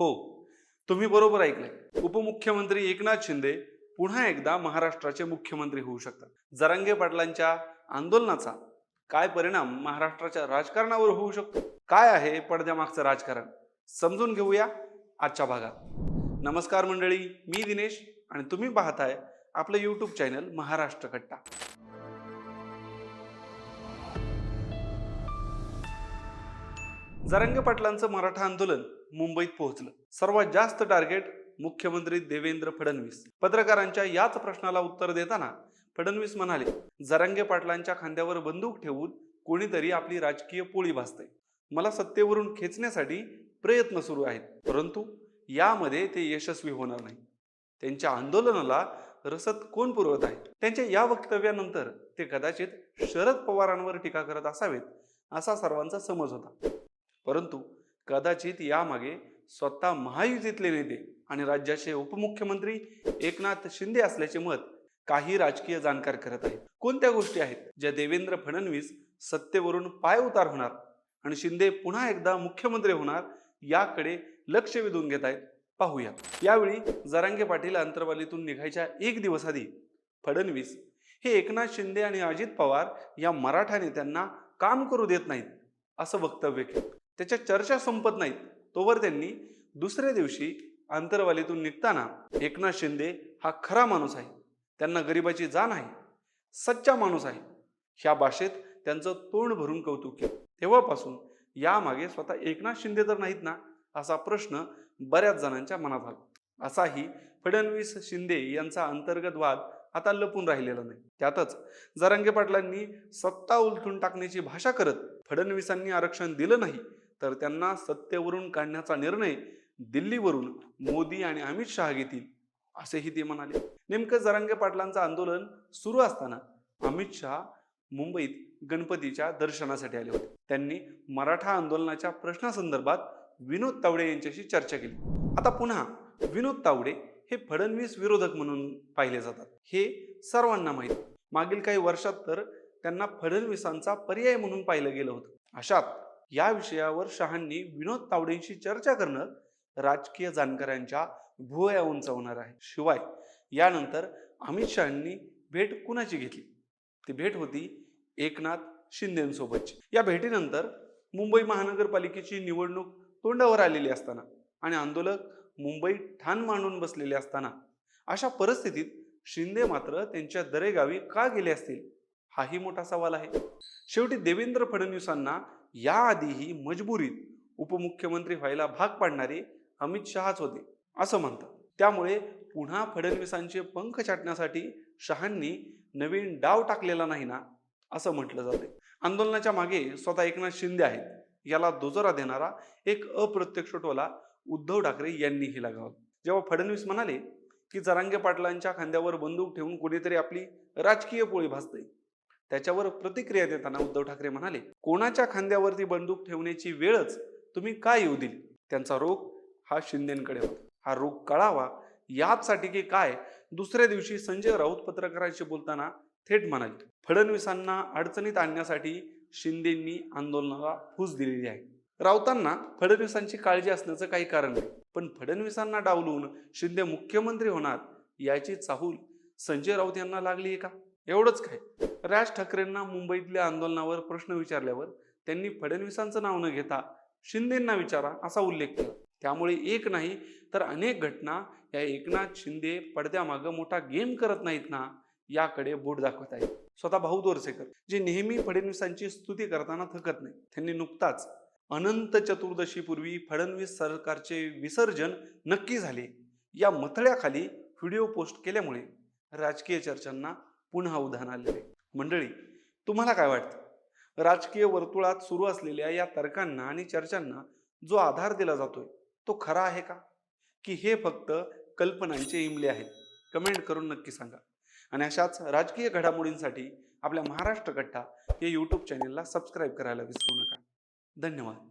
हो तुम्ही बरोबर ऐकलंय. उपमुख्यमंत्री एकनाथ शिंदे पुन्हा एकदा महाराष्ट्राचे मुख्यमंत्री होऊ शकतात. जरांगे पाटलांच्या आंदोलनाचा काय परिणाम महाराष्ट्राच्या राजकारणावर होऊ शकतो? काय आहे पडद्यामागचं राजकारण? समजून घेऊया आजच्या भागात. नमस्कार मंडळी मी दिनेश आणि तुम्ही पाहताय आपलं यूट्यूब चॅनल महाराष्ट्र कट्टा. जरंग पाटलांचं मराठा आंदोलन मुंबईत पोहोचलं. सर्वात जास्त टार्गेट मुख्यमंत्री देवेंद्र फडणवीस. पत्रकारांच्या याच प्रश्नाला उत्तर देताना फडणवीस म्हणाले जरांगे पाटलांच्या खांद्यावर बंदूक ठेवून कोणीतरी आपली राजकीय पोळी भासते मला सत्तेवरून खेचण्यासाठी प्रयत्न सुरू आहेत. परंतु यामध्ये ते यशस्वी होणार नाही. त्यांच्या आंदोलनाला रसद कोण पुरवत आहे? त्यांच्या या वक्तव्यानंतर ते कदाचित शरद पवारांवर टीका करत असावेत असा सर्वांचा समज होता. परंतु कदाचित यामागे स्वतः महायुतीतले नेते आणि राज्याचे उपमुख्यमंत्री एकनाथ शिंदे असल्याचे मत काही राजकीय जाणकार करत आहेत. कोणत्या गोष्टी आहेत ज्या देवेंद्र फडणवीस सत्तेवरून पाय उतार होणार आणि शिंदे पुन्हा एकदा मुख्यमंत्री होणार याकडे लक्ष वेधून घेत आहेत? पाहूया. यावेळी जरांगे पाटील अंतरवालीतून निघायच्या एक दिवस आधी फडणवीस हे एकनाथ शिंदे आणि अजित पवार या मराठा नेत्यांना काम करू देत नाहीत असं वक्तव्य केलं. त्याच्या चर्चा संपत नाहीत. तोवर त्यांनी दुसऱ्या दिवशी अंतरवालीतून निघताना एकनाथ शिंदे हा खरा माणूस आहे. त्यांना गरिबाची जाण आहे. सच्चा माणूस आहे. ह्या भाषेत त्यांचं तोंड भरून कौतुक केलं. तेव्हापासून यामागे स्वतः एकनाथ शिंदे तर नाहीत ना असा प्रश्न बऱ्याच जणांच्या मनात आला. असाही फडणवीस शिंदे यांचा अंतर्गत वाद आता लपून राहिलेला नाही. त्यातच जरांगे पाटलांनी सत्ता उलथून टाकण्याची भाषा करत फडणवीसांनी आरक्षण दिलं नाही. तर त्यांना सत्तेवरून काढण्याचा निर्णय दिल्लीवरून मोदी आणि अमित शहा घेतील असेही ते म्हणाले. नेमकं जरांगे पाटलांचं आंदोलन सुरू असताना अमित शहा मुंबईत गणपतीच्या दर्शनासाठी आले होते. त्यांनी मराठा आंदोलनाच्या प्रश्नासंदर्भात विनोद तावडे यांच्याशी चर्चा केली. आता पुन्हा विनोद तावडे हे फडणवीस विरोधक म्हणून पाहिले जातात. हे सर्वांना माहीत. मागील काही वर्षात तर त्यांना फडणवीसांचा पर्याय म्हणून पाहिलं गेलं होतं. अशात या विषयावर शहांनी विनोद तावडेंशी चर्चा करणं राजकीय जाणकारांच्या भुवया उंचावणार आहे. शिवाय यानंतर अमित शहांनी भेट कुणाची घेतली? ती भेट होती एकनाथ शिंदेसोबतची. या भेटीनंतर मुंबई महानगरपालिकेची निवडणूक तोंडावर आलेली असताना आणि आंदोलक मुंबई ठाण मांडून बसलेले असताना अशा परिस्थितीत शिंदे मात्र त्यांच्या दरेगावी का गेले असतील? हाही मोठा सवाल आहे. शेवटी देवेंद्र फडणवीसांना याआधीही मजबुरीत उपमुख्यमंत्री व्हायला भाग पाडणारे अमित शहाच होते असं म्हणतात. त्यामुळे पुन्हा फडणवीसांचे पंख छाटण्यासाठी शहांनी नवीन डाव टाकलेला नाही ना असं म्हटलं जाते. आंदोलनाच्या मागे स्वतः एकनाथ शिंदे आहेत. याला दुजोरा देणारा एक अप्रत्यक्ष टोला उद्धव ठाकरे यांनीही लगावला. जेव्हा फडणवीस म्हणाले की जरांगे पाटलांच्या खांद्यावर बंदूक ठेवून कुणीतरी आपली राजकीय पोळी भासते त्याच्यावर प्रतिक्रिया देताना उद्धव ठाकरे म्हणाले कोणाच्या खांद्यावरती बंदूक ठेवण्याची वेळच तुम्ही का येऊ दिली? त्यांचा रोग हा शिंदेकडे होता. हा रोग कळावा याचसाठी की काय? दुसऱ्या दिवशी संजय राऊत पत्रकारांशी बोलताना थेट म्हणाले फडणवीसांना अडचणीत आणण्यासाठी शिंदेंनी आंदोलनाला फूस दिलेली आहे. राऊतांना फडणवीसांची काळजी असण्याचं काही कारण नाही. पण फडणवीसांना डावलून शिंदे मुख्यमंत्री होणार याची चाहूल संजय राऊत यांना लागली आहे का? एवढंच काय. राज ठाकरेंना मुंबईतल्या आंदोलनावर प्रश्न विचारल्यावर त्यांनी फडणवीसांचं नाव न घेता शिंदेंना विचारा असा उल्लेख केला. त्यामुळे एक नाही तर अनेक घटना या एकनाथ शिंदे पडद्यामागं मोठा गेम करत नाहीत ना याकडे बोट दाखवत आहेत. स्वतः भाऊ दोरसेकर जे नेहमी फडणवीसांची स्तुती करताना थकत नाही त्यांनी नुकताच अनंत चतुर्दशीपूर्वी फडणवीस सरकारचे विसर्जन नक्की झाले. या मथळ्याखाली व्हिडिओ पोस्ट केल्यामुळे राजकीय चर्चांना पुन्हा उधाण आलेले आहे. मंडळी तुम्हाला काय वाटतं? राजकीय वर्तुळात सुरू असलेल्या या तर्कांना आणि चर्चांना जो आधार दिला जातोय तो खरा आहे का? की हे फक्त कल्पनांचे इमले आहेत? कमेंट करून नक्की सांगा. आणि अशाच राजकीय घडामोडींसाठी आपल्या महाराष्ट्र कट्टा या यूट्यूब चॅनेलला सबस्क्राईब करायला विसरू नका. धन्यवाद.